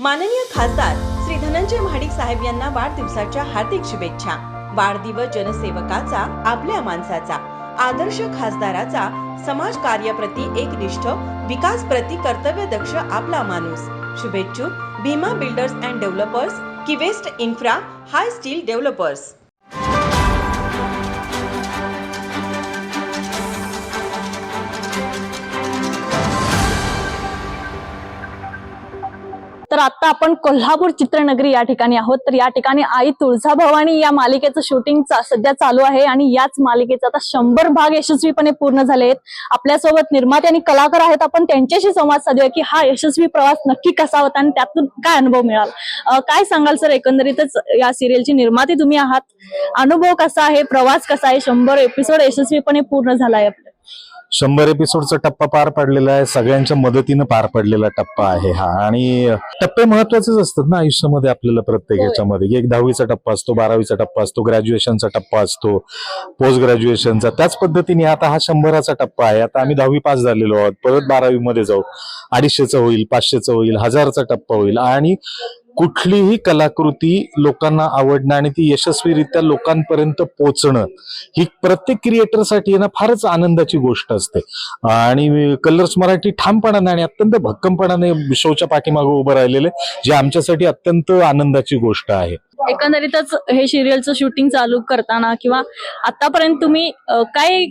माननीय खासदार श्री धनंजय महाडिक साहेब यांना वाढदिवसाच्या हार्दिक शुभेच्छा. वाढदिवस जनसेवकाचा आपल्या माणसाचा. आदर्श खासदाराचा समाज कार्याप्रती एकनिष्ठ विकास प्रति कर्तव्य दक्ष आपला माणूस. शुभेच्छुक भीमा बिल्डर्स अँड डेव्हलपर्स की west infra high steel developers. तर आता आपण कोल्हापूर चित्रनगरी या ठिकाणी आहोत. तर या ठिकाणी आई तुळजाभवानी या मालिकेचं शूटिंग चा- सध्या चालू आहे आणि याच मालिकेचा आता शंभर भाग यशस्वीपणे पूर्ण झाले आहेत. आपल्यासोबत निर्माते आणि कलाकार आहेत आपण त्यांच्याशी संवाद साधूया की हा यशस्वी प्रवास नक्की कसा होता आणि त्यातून काय अनुभव मिळाला? काय सांगाल सर एकंदरीतच या सिरियलची निर्माते तुम्ही आहात. अनुभव कसा आहे? प्रवास कसा आहे? शंभर एपिसोड यशस्वीपणे पूर्ण झाला आहे आपला. शंभर एपिसोडचा टप्पा पार पडलेला आहे. सगळ्यांच्या मदतीनं पार पडलेला टप्पा आहे हा. आणि टप्पे महत्वाचेच असतात ना आयुष्यामध्ये आपल्याला प्रत्येक होय. ह्याच्यामध्ये एक दहावीचा टप्पा असतो बारावीचा टप्पा असतो ग्रॅज्युएशनचा टप्पा असतो पोस्ट ग्रॅज्युएशनचा. त्याच पद्धतीने आता हा शंभराचा टप्पा आहे. आता आम्ही दहावी पास झालेलो आहोत. परत बारावी मध्ये जाऊ. अडीचशेचा होईल पाचशेचा होईल हजारचा टप्पा होईल. आणि कुठलीही कलाकृती लोकांना आवडणं आणि ती यशस्वीरित्या लोकांपर्यंत पोचणं ही प्रत्येक क्रिएटरसाठी आहे ना फारच आनंदाची गोष्ट असते. आणि कलर्स मराठी ठामपणाने आणि अत्यंत भक्कमपणाने शोच्या पाठीमागे उभं राहिलेले जे आमच्यासाठी अत्यंत आनंदाची गोष्ट आहे. एकंदरीतच हे सिरियलचं शूटिंग चालू करताना किंवा आतापर्यंत तुम्ही अं, काय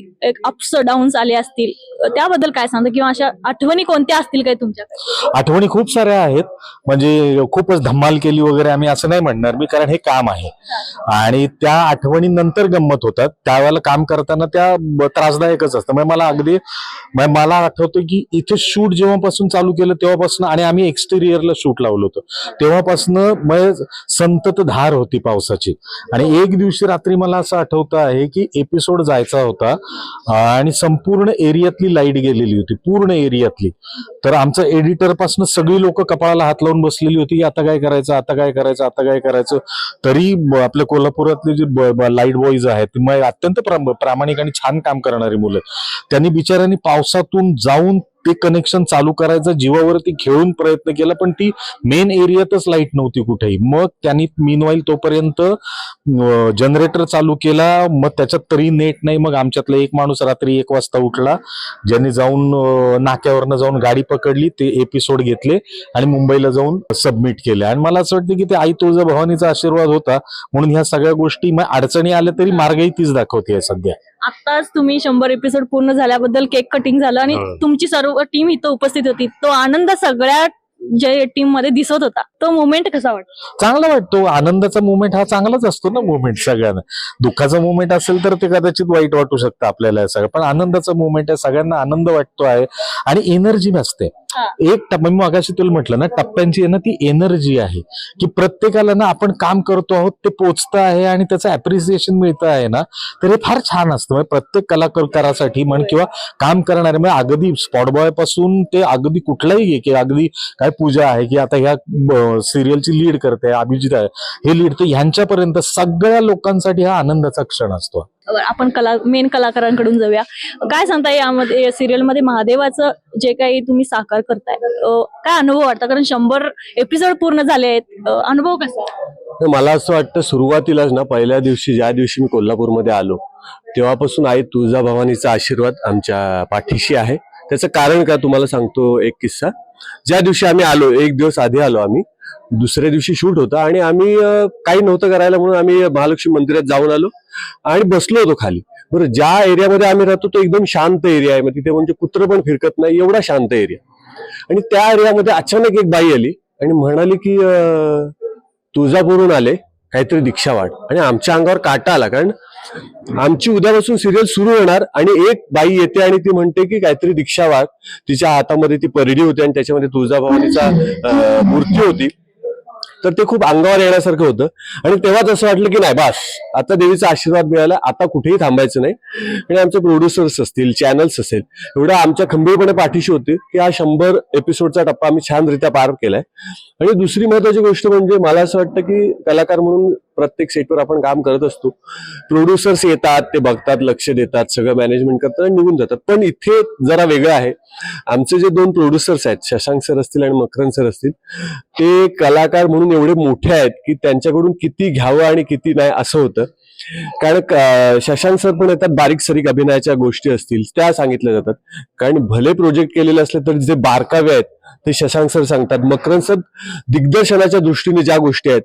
अप्स डाऊन्स आले असतील? त्याबद्दल काय सांगता? किंवा अशा आठवणी कोणत्या असतील काय तुमच्याकडे? आठवणी खूप साऱ्या आहेत. म्हणजे खूपच धम्माल केली वगैरे आम्ही असं नाही म्हणणार. मी कारण हे काम आहे. आणि त्या आठवणीनंतर गंमत होतात. त्यावेळेला काम करताना त्या ब- त्रासदायकच असतं. म्हणजे मला अगदी म्हणजे मला आठवतं की इथे शूट जेव्हापासून चालू केलं तेव्हापासून आणि आम्ही एक्सटेरियरला शूट लावलं होतं. तेव्हापासून म्हणजे संतत धार होती पावसाची. आणि एक दिवशी रात्री मला असं आठवतं आहे की एपिसोड जायचा होता आणि संपूर्ण एरियातली लाइट गेलेली होती पूर्ण एरियातली. तर आमचं एडिटरपासून सगळी लोक कपाळाला हात लावून बसलेली होती की आता काय करायचं आता काय करायचं आता काय करायचं. तरी आपल्या कोल्हापुरातले जे लाइट बॉईज आहेत ती मग अत्यंत प्रा- प्रामाणिक आणि छान काम करणारी मुलं. त्यांनी बिचाऱ्यांनी पावसातून जाऊन ते कनेक्शन चालू करायचं जीवावरती खेळून प्रयत्न केला पण ती मेन एरियातच लाइट नव्हती कुठेही. मग त्यांनी मीनवाईल तोपर्यंत जनरेटर चालू केला. मग त्याच्यात तरी नेट नाही. मग आमच्यातला एक माणूस रात्री एक वाजता उठला. ज्यांनी जाऊन नाक्यावरनं जाऊन गाडी पकडली ते एपिसोड घेतले आणि मुंबईला जाऊन सबमिट केले. आणि मला असं वाटतं की ते आई तुळजा भवानीचा आशीर्वाद होता. म्हणून ह्या सगळ्या गोष्टी मग अडचणी आल्या तरी मार्गही तीच दाखवते सध्या. आताच तुम्ही शंभर एपिसोड पूर्ण झाल्याबद्दल केक कटिंग झालं आणि हो. तुमची सर्व टीम इथं उपस्थित होती तो आनंद सगळ्या जे टीममध्ये दिसत होता तो मोमेंट कसा वाटतो चांगला वाटतो. आनंदाचा मुवमेंट हा चांगलाच असतो ना मुवमेंट सगळ्यांना. दुःखाचा मुवमेंट असेल तर ते कदाचित वाईट वाटू शकतं आपल्याला सगळं पण आनंदाचा मुवमेंट आहे सगळ्यांना आनंद वाटतो आहे आणि एनर्जी नसते. एक टप्पा मी मगाशी तुला म्हटलं ना टप्प्यांची आहे ना ती एनर्जी आहे. की प्रत्येकाला ना आपण काम करतो आहोत ते पोचतं आहे आणि त्याचं अप्रिसिएशन मिळतं आहे ना तर हे फार छान असतं. म्हणजे प्रत्येक कलाकारासाठी म्हण किंवा काम करणारे म्हणजे अगदी स्पॉट बॉयपासून ते अगदी कुठलाही घे की अगदी काय पूजा आहे की आता ह्या सिरियलची लीड करते अभिजित आहे. हे लीड तर ह्यांच्यापर्यंत सगळ्या लोकांसाठी हा आनंदाचा क्षण असतो. आपण कला मेन कलाकारांकडून जाऊया. काय सांगता यामध्ये सिरियलमध्ये महादेवाचं जे काही तुम्ही साकार करताय काय अनुभव वाटतं? कारण शंभर एपिसोड पूर्ण झाले आहेत. अं, अनुभव कसा मला असं वाटतं सुरुवातीलाच ना पहिल्या दिवशी ज्या दिवशी मी कोल्हापूरमध्ये आलो तेव्हापासून आई तुळजाभवानीचा आशीर्वाद आमच्या पाठीशी आहे. त्याचं कारण काय तुम्हाला सांगतो एक किस्सा. ज्या दिवशी आम्ही आलो एक दिवस आधी आलो आम्ही दुसऱ्या दिवशी शूट होता आणि आम्ही काही नव्हतं करायला म्हणून आम्ही महालक्ष्मी मंदिरात जाऊन आलो आणि बसलो होतो खाली. बरं ज्या एरियामध्ये आम्ही राहतो तो एकदम शांत एरिया आहे. मग तिथे म्हणजे कुत्र पण फिरकत नाही एवढा शांत एरिया. आणि त्या एरियामध्ये अचानक एक बाई आली आणि म्हणाली की तुळजापूरहून तुळजापूरून आले. काहीतरी दीक्षा वाढ आणि आमच्या अंगावर काटा आला कारण आमची उद्यापासून सिरियल सुरू होणार आणि एक बाई येते आणि ती म्हणते की काहीतरी दीक्षा वाढ तिच्या हातामध्ये ती परडी होती आणि त्याच्यामध्ये तुळजाभवानीचा मूर्ती होती. तर ते खूप अंगावर येण्यासारखं होतं. आणि तेव्हाच असं वाटलं की नाही बस आता देवीचा आशीर्वाद मिळाला आता कुठेही थांबायचं नाही. आणि आमचे प्रोड्युसर्स असतील चॅनल्स असेल एवढं आमच्या खंबीरपणे पाठीशी होते की हा शंभर एपिसोडचा टप्पा आम्ही छानरित्या पार केलाय. आणि दुसरी महत्वाची गोष्ट म्हणजे मला असं वाटतं की कलाकार म्हणून प्रत्येक सेटवर आपण काम करत असतो. प्रोड्युसर्स येतात ते बघतात लक्ष देतात सगळं मॅनेजमेंट करतात आणि निघून जातात. पण इथे जरा वेगळं आहे. आमचे जे दोन प्रोड्युसर्स आहेत शशांक सर असतील आणि मकरन सर असतील ते कलाकार म्हणून एवढे मोठे आहेत की त्यांच्याकडून किती घ्यावं आणि किती नाही असं होतं. कारण शशांक सर पण येतात बारीक सरीक अभिनयाच्या गोष्टी असतील त्या सांगितल्या जातात. कारण भले प्रोजेक्ट केलेले असले तरी जे बारकावे आहेत ते शशांक सर सांगतात. मकरन सर दिग्दर्शनाच्या दृष्टीने ज्या गोष्टी आहेत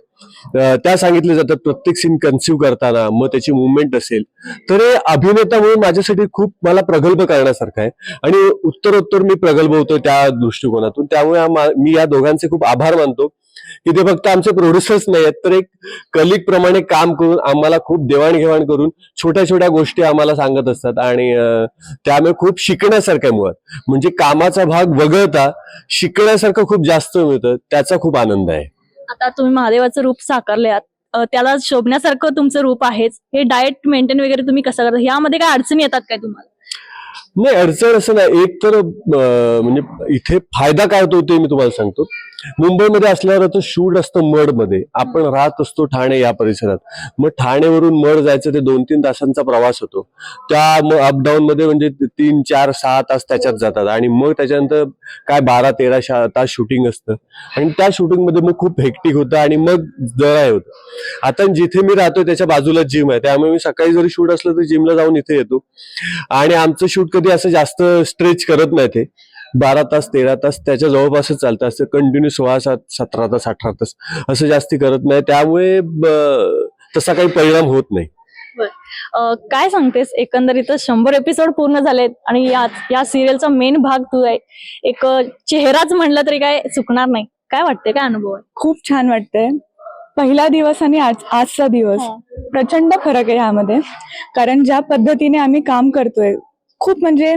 त्या सांगितल्या जातात. प्रत्येक सीन कन्सिव्ह करताना मग त्याची मुवमेंट असेल. तर हे अभिनेता म्हणून माझ्यासाठी खूप मला प्रगल्भ करण्यासारखं आहे. आणि उत्तरोत्तर मी प्रगल्भ होतो त्या दृष्टिकोनातून. त्यामुळे मी या दोघांचे खूप आभार मानतो. की ते फक्त आमचे प्रोड्युसर्स नाही आहेत तर एक कलिक प्रमाणे काम करून आम्हाला खूप देवाणघेवाण करून छोट्या छोट्या गोष्टी आम्हाला सांगत असतात. आणि त्यामुळे खूप शिकण्यासारखं आहे मुळात. म्हणजे कामाचा भाग वगळता शिकण्यासारखं खूप जास्त मिळतं त्याचा खूप आनंद आहे. आता तुम्ही महादेवाचं रूप साकारले आहात त्याला शोभण्यासारखं तुमचं रूप आहेच. हे डाएट मेंटेन वगैरे तुम्ही कसं करता? यामध्ये काय अडचणी येतात काय तुम्हाला? नाही अडचण असं नाही. एक तर म्हणजे इथे फायदा काय होतो ते मी तुम्हाला सांगतो. मुंबईमध्ये असल्यावर आता शूट असतं मडमध्ये. आपण राहत असतो ठाणे या परिसरात. मग ठाणेवरून मड जायचं ते दोन तीन तासांचा प्रवास होतो. त्या अपडाऊन मध्ये म्हणजे तीन चार सहा तास त्याच्यात जातात. आणि मग त्याच्यानंतर काय बारा तेरा तास शूटिंग असतं. आणि त्या शूटिंगमध्ये मग खूप हेक्टिक होतं आणि मग जरा हे होतं. आता जिथे मी राहतोय त्याच्या बाजूला जिम आहे. त्यामुळे मी सकाळी जरी शूट असलं तर जिमला जाऊन इथे येतो. आणि आमचं शूट कधी असं जास्त स्ट्रेच करत नाही ते. बारा तास तेरा तास त्याच्या जवळपासच चालतं असं कंटिन्यू सोळा सात सतरा तास अठरा तास. असं जास्ती करत नाही. त्यामुळे तसा काही परिणाम होत नाही. काय सांगतेस? एकंदरीत शंभर एपिसोड पूर्ण झालेत आणि या या सिरियलचा मेन भाग तू आहे. एक चेहराच म्हणलं तरी काय चुकणार नाही. काय वाटते काय अनुभव आहे? खूप छान वाटतंय. पहिला दिवस आणि आज आजचा दिवस. हा. प्रचंड फरक आहे ह्यामध्ये. कारण ज्या पद्धतीने आम्ही काम करतोय खूप म्हणजे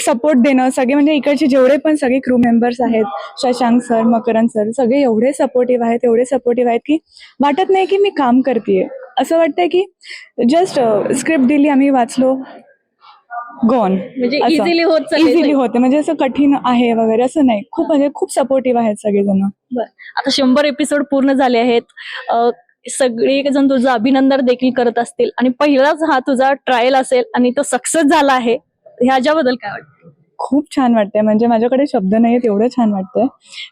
सपोर्ट देणं सगळे म्हणजे इकडचे जेवढे पण सगळे क्रू मेंबर्स आहेत शशांक सर मकरन सर सगळे एवढे सपोर्टिव्ह आहेत एवढे सपोर्टिव्ह आहेत की वाटत नाही की मी काम करतेय. असं वाटतंय की जस्ट स्क्रिप्ट दिली आम्ही वाचलो गॉन म्हणजे इझिली होत इझिली होते म्हणजे असं कठीण आहे वगैरे असं नाही. खूप म्हणजे खूप सपोर्टिव्ह आहेत सगळेजण. आता शंभर एपिसोड पूर्ण झाले आहेत. अ, सगळे जण तुझं अभिनंदन देखील करत असतील. आणि पहिलाच हा तुझा ट्रायल असेल आणि तो सक्सेस झाला आहे ह्याच्याबद्दल काय वाटतं? खूप छान वाटतंय. म्हणजे माझ्याकडे शब्द नाही आहेत एवढं छान वाटतंय.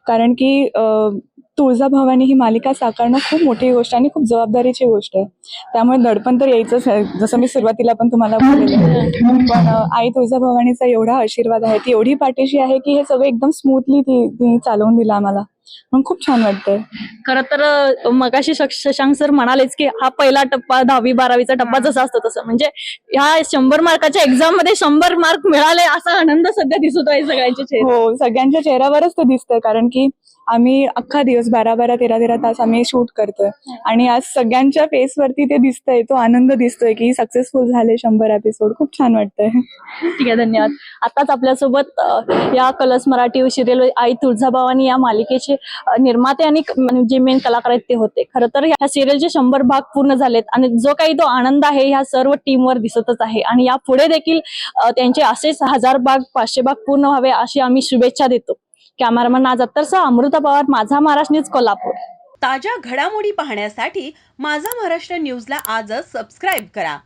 कारण की तुळजा तुळजाभवानी ही मालिका साकारणं खूप मोठी गोष्ट आणि खूप जबाबदारीची गोष्ट आहे. त्यामुळे दडपण तर यायचंच आहे. जसं मी सुरुवातीला पण तुम्हाला बोललेलं पण आई तुळजाभवानीचा एवढा आशीर्वाद आहे ती एवढी पाठीशी आहे की हे सगळं एकदम स्मूथली ती ती चालवून दिलं आम्हाला. म्हणून खूप छान वाटतंय. खरं तर मगाशी शश- शशांक सर म्हणालेच की हा पहिला टप्पा दहावी बारावीचा टप्पा जसा असतो तसं. म्हणजे ह्या शंभर मार्काच्या एक्झाममध्ये शंभर मार्क मिळाले असा आनंद सध्या दिसत आहे सगळ्यांच्या हो सगळ्यांच्या चेहऱ्यावरच ते दिसतंय. कारण की आम्ही अख्खा दिवस बारा बारा तेरा तेरा तास आम्ही शूट करतोय. आणि आज सगळ्यांच्या फेसवरती ते दिसतंय. तो आनंद दिसतोय की सक्सेसफुल झाले शंभर एपिसोड खूप छान वाटतंय. ठीक आहे धन्यवाद. आताच आपल्यासोबत या कलर्स मराठी सिरियल आई तुळजाभवानी या मालिकेचे निर्माते आणि म्हणजे जे मेन कलाकार आहेत ते होते. खरं तर ह्या सिरियलचे शंभर भाग पूर्ण झालेत आणि जो काही तो आनंद आहे ह्या सर्व टीमवर दिसतच आहे. आणि या पुढे देखील त्यांचे असेच हजार भाग पाचशे भाग पूर्ण व्हावे अशी आम्ही शुभेच्छा देतो. कॅमेरामन आज अत्तरसह अमृता पवार माझा महाराष्ट्र न्यूज कोल्हापूर. ताज्या घडामोडी पाहण्यासाठी माझा महाराष्ट्र न्यूजला आजच सबस्क्राईब करा.